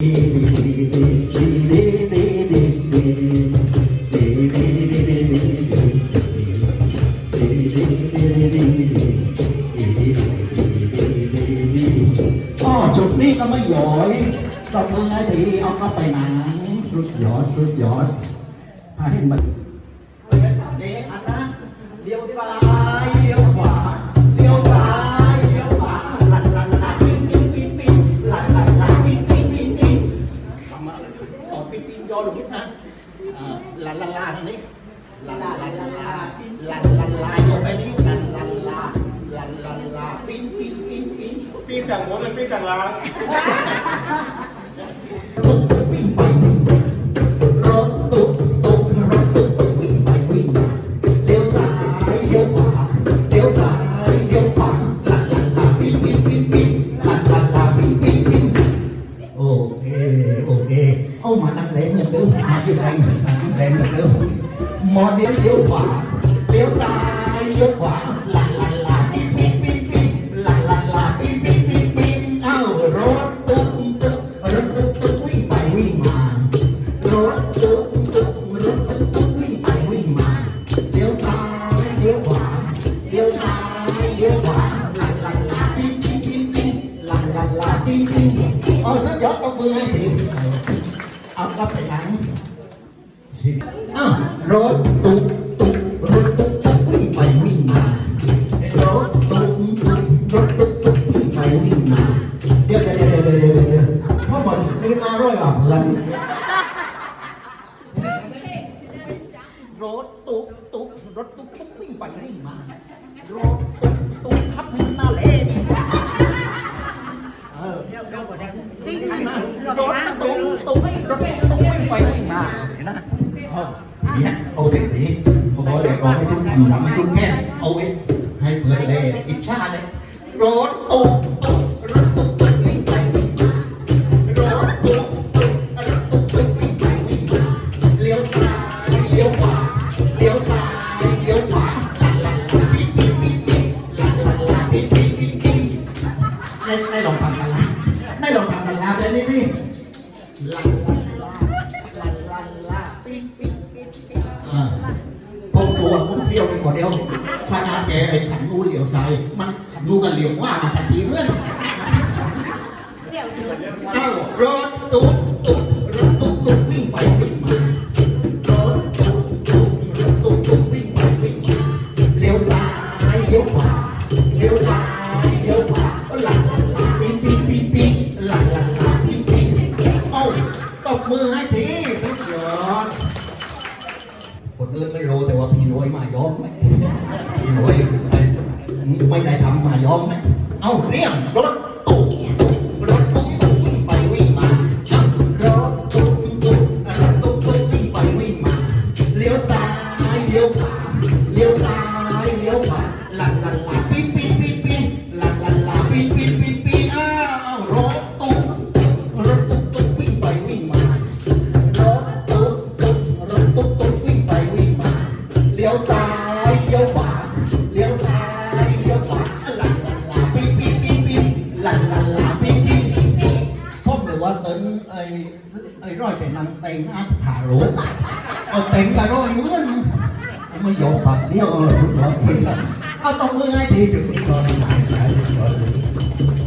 อ๋อจุดนี้ก็ไม่หย่อยตบมือให้ทีเอาเข้าไปหนังสุดยอดสุดยอดให้มันเด็กอันนะเลี้ยวซ้าย จากหัวเป็นปีจากหล้างตุ๊กวิ่งไปรถตุ๊กตุ๊กรถตุ๊กวิ่งไปวิ่งเลี้ยวซ้ายเลี้ยวขวาเลี้ยวซ้ายเลี้ยวขวาลาลาลาปิ้งปิ้งปิ้งปิ้งลาลาลาปิ้งปิ้งปิ้งโอเคโอเคเอามาตั้งแรงเหมือนเดิมมาที่แรงมาที่แรงเหมือนเดิมมอเลี้ยวเลี้ยวขวาเลี้ยวซ้ายเลี้ยวขวา ตบมือให้สิเอากลับไปหนังอ้าวรถตุ๊กตุ๊กรถตุ๊กตุ๊กวิ่งไปวิ่งมารถตุ๊กตุ๊กรถตุ๊กตุ๊กวิ่งไปวิ่งมาเดี๋ยวเดี๋ยวเดี๋ยวเดี๋ยวเดี๋ยวพ่อบอกนี่มาร้อยอะเพื่อนรถตุ๊ก ตุ๊กตุ๊กรถตุ๊กวิ่งไปวิ่งมาเห็นไหมเนี่ยเอาเทคนิคผมบอกเลยขอให้ชุ่มอยู่หลังชุ่มแค่เอาไว้ให้เพื่อนเลยอิจฉาเลยรถตุ๊กตุ๊กรถตุ๊ก พวกตัวผมเชี่ยวไปหมดเดียวถ้าน้าแกไอ้ขันนู้เหลียวซ้ายมันขันนู้กันเหลียวว่ามาทันทีเพื่อนเอ้ารถตุ๊กตุ๊กรถตุ๊กตุ๊กวิ่งไปวิ่งมารถตุ๊กตุ๊กรถตุ๊กตุ๊กวิ่งไปวิ่งมาเลี้ยวซ้ายเลี้ยวขวาเลี้ยวซ้ายเลี้ยวขวาหลัง คนอื่นไม่รู้แต่ว่าพี่รวยมายอมไหมพี่รวยไม่ได้ทำมายอมไหมเอาเรียงรถตู้ ไอ้ไอ้ร้อยแต่นางเต็งอัดผ่ารู้เอาเต็งกับร้อยเหมือนไม่ยอมปากเดียวเออเอาตรงมือไงดีจุดก่อนหลายหลาย